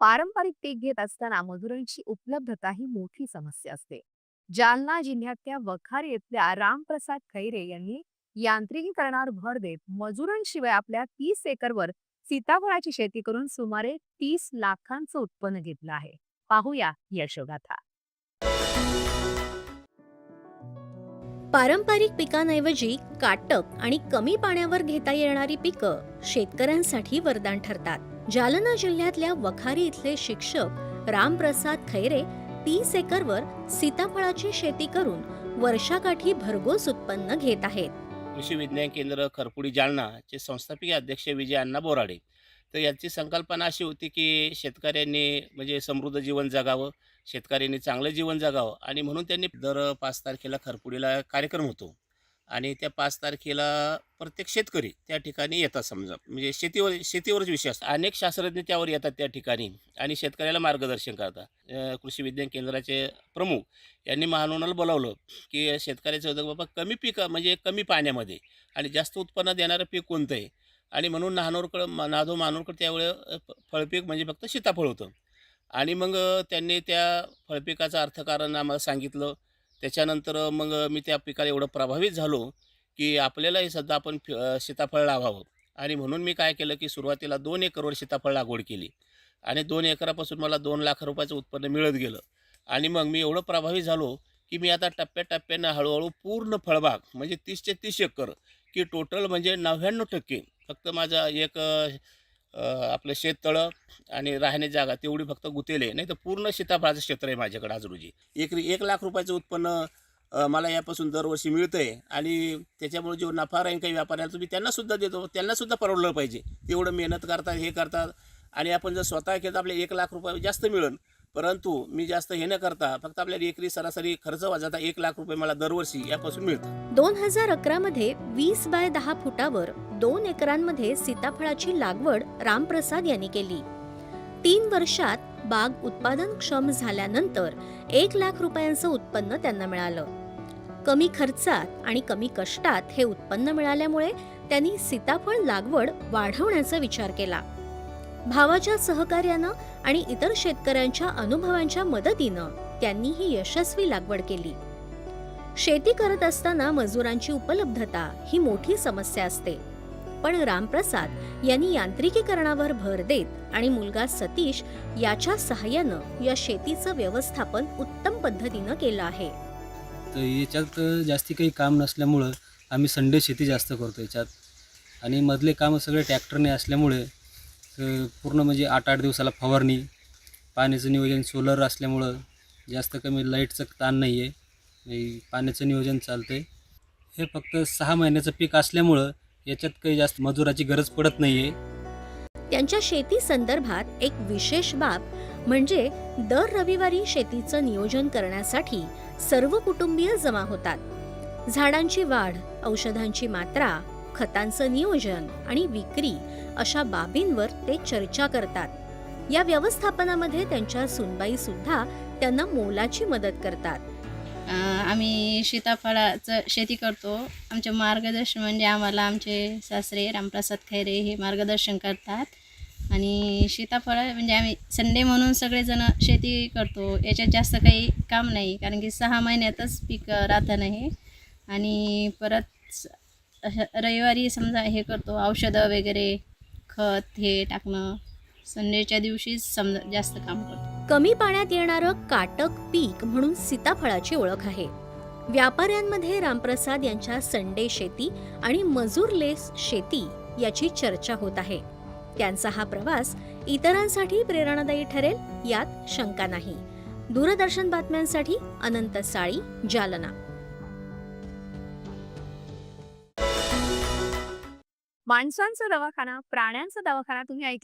पारंपरिक पीक घेत असताना मजुरांची उपलब्धता ही मोठी समस्या असते. जालना जिल्ह्यातल्या वखारी येथल्या रामप्रसाद खैरे यांनी यांत्रिकीकरणावर भर देत मजुरांशिवाय आपल्या तीस एकरवर सीताफळाची शेती करून सुमारे तीस लाखांचं उत्पन्न घेतलं आहे. पाहूया यशोगाथा. पारंपरिक पिकांऐवजी काटक आणि कमी पाण्यावर घेता येणारी पिकं शेतकऱ्यांसाठी वरदान ठरतात. जालना जिल्ह्यातल्या वखारी इथले शिक्षक रामप्रसाद खैरे तीस एकरवर सीताफळाची शेती करून वर्षाकाठी भरघोस उत्पन्न घेत आहेत. कृषी विज्ञान केंद्र खरपुडी जालनाचे संस्थापकीय अध्यक्ष विजय अण्णा बोराडे. तर यांची संकल्पना अशी होती की शेतकऱ्यांनी म्हणजे समृद्ध जीवन जगावं शेतकऱ्यांनी चांगलं जीवन जगावं आणि म्हणून त्यांनी दर पाच तारखेला खरपुडीला कार्यक्रम होतो. आणि त्या पाच तारखेला प्रत्येक शेतकरी त्या ठिकाणी येतात समजा. म्हणजे शेतीवर शेतीवरच विषय असतो. अनेक शास्त्रज्ञ त्यावर येतात त्या ठिकाणी आणि शेतकऱ्याला मार्गदर्शन करतात. कृषी विज्ञान केंद्राचे प्रमुख यांनी महानोनाला बोलावलं की शेतकऱ्याचं होतं बाबा कमी पिकं म्हणजे कमी पाण्यामध्ये आणि जास्त उत्पन्न देणारं पीक कोणतं आहे? आणि म्हणून नानोरकडं नाधो मानोरकडं त्यावेळेस फळपीक म्हणजे फक्त सीताफळ होतं. आणि मग त्यांनी त्या फळपिकाचं अर्थकारण आम्हाला सांगितलं. त्याच्यानंतर मग मी त्या पिकाला एवढं प्रभावित झालो की आपल्यालाही सध्या आपण फि- सीताफळ लावावं. आणि म्हणून मी काय केलं की सुरुवातीला दोन एकरवर सीताफळ लागवड केली. आणि दोन एकरापासून मला दोन लाख रुपयाचं उत्पन्न मिळत गेलं. आणि मग मी एवढं प्रभावित झालो की मी आता टप्प्याटप्प्यानं हळूहळू पूर्ण फळबाग म्हणजे तीसचे तीस एकर की टोटल म्हणजे नव्याण्णव टक्के फक्त माझा एक आपलं शेततळं आणि राहण्याची जागा तेवढी फक्त गुतेले. नाही तर पूर्ण सीताफळाचं क्षेत्र आहे माझ्याकडे आज रोजी एक एक लाख रुपयाचं उत्पन्न मला यापासून दरवर्षी मिळतं आहे आणि त्याच्यामुळे जो नफा राहील काही व्यापाऱ्याला मी त्यांनासुद्धा देतो. त्यांनासुद्धा परवडलं पाहिजे. तेवढं मेहनत करतात हे करतात आणि आपण जर स्वतः केलं तर आपले एक लाख रुपये जास्त मिळेल. परंतु मी जास्त हे न करता फक्त आपल्याला एकरी सरासरी खर्च वाजता एक लाख रुपये मला दरवर्षी यापासून मिळतात दोन हजार अकरा मध्ये वीस बाय दहा फुटावर दोन एकरांमध्ये सीताफळाची लागवड रामप्रसाद यांनी केली. तीन वर्षात बाग उत्पादनक्षम झाल्यानंतर एक लाख रुपयांचं उत्पन्न त्यांना मिळालं. कमी खर्चात आणि कमी कष्टात हे उत्पन्न मिळाल्यामुळे त्यांनी सीताफळ लागवड वाढवण्याचा विचार केला. भावाच्या सहकार्यानं आणि इतर शेतकऱ्यांच्या अनुभवांच्या मदतीनं त्यांनी ही यशस्वी लागवड केली. शेती करत असताना मजुरांची उपलब्धता ही मोठी समस्या असते. पण रामप्रसाद यांनी यांत्रिकीकरणावर भर देत आणि मुलगा सतीश याच्या सहाय्यानं या शेतीचं व्यवस्थापन उत्तम पद्धतीनं केलं आहे. तर याच्यात जास्ती काही काम नसल्यामुळं आम्ही संडे शेती जास्त करतो याच्यात. आणि मधले काम सगळे ट्रॅक्टरने असल्यामुळे तर पूर्ण म्हणजे आठ आठ दिवसाला फवारणी पाण्याचं नियोजन सोलर असल्यामुळं जास्त कमी लाईटचं ताण नाही आहे पाण्याचं नियोजन चालतं आहे हे फक्त सहा महिन्याचं पीक असल्यामुळं याच्यात काही जास्त मजुराची गरज पडत नाही आहे त्यांच्या शेती संदर्भात एक विशेष बाब म्हणजे दर रविवारी शेतीचं नियोजन करण्यासाठी सर्व कुटुंबीय जमा होतात. झाडांची वाढ औषधांची मात्रा खतांचं नियोजन आणि विक्री अशा बाबींवर ते चर्चा करतात. या व्यवस्थापनामध्ये त्यांच्या सुनबाई सुद्धा त्यांना मोलाची मदत करतात. आम्ही सीताफळाचं शेती करतो. आमचे मार्गदर्शन म्हणजे आम्हाला आमचे सासरे रामप्रसाद खैरे हे मार्गदर्शन करतात. आणि सीताफळ म्हणजे आम्ही संडे म्हणून सगळेजण शेती करतो. याच्यात जास्त काही काम नाही कारण की सहा महिन्यातच पीक राहतं नाही आणि परत स- अशा रविवारी समजा हे करतो औषधं वगैरे खत हे टाकणं संडेच्या दिवशीच समजा जास्त काम करतो. कमी पाण्यात येणारं काटक पीक म्हणून सीताफळाची ओळख आहे. व्यापाऱ्यांमध्ये रामप्रसाद यांच्या संडे शेती आणि मजूरलेस शेती याची चर्चा होत आहे. त्यांचा हा प्रवास इतरांसाठी प्रेरणादायी ठरेल यात शंका नाही. दूरदर्शन बातम्यांसाठी अनंत साळी जालना. माणसांचा दवाखाना प्राण्यांचा दवाखाना तुम्ही ऐकला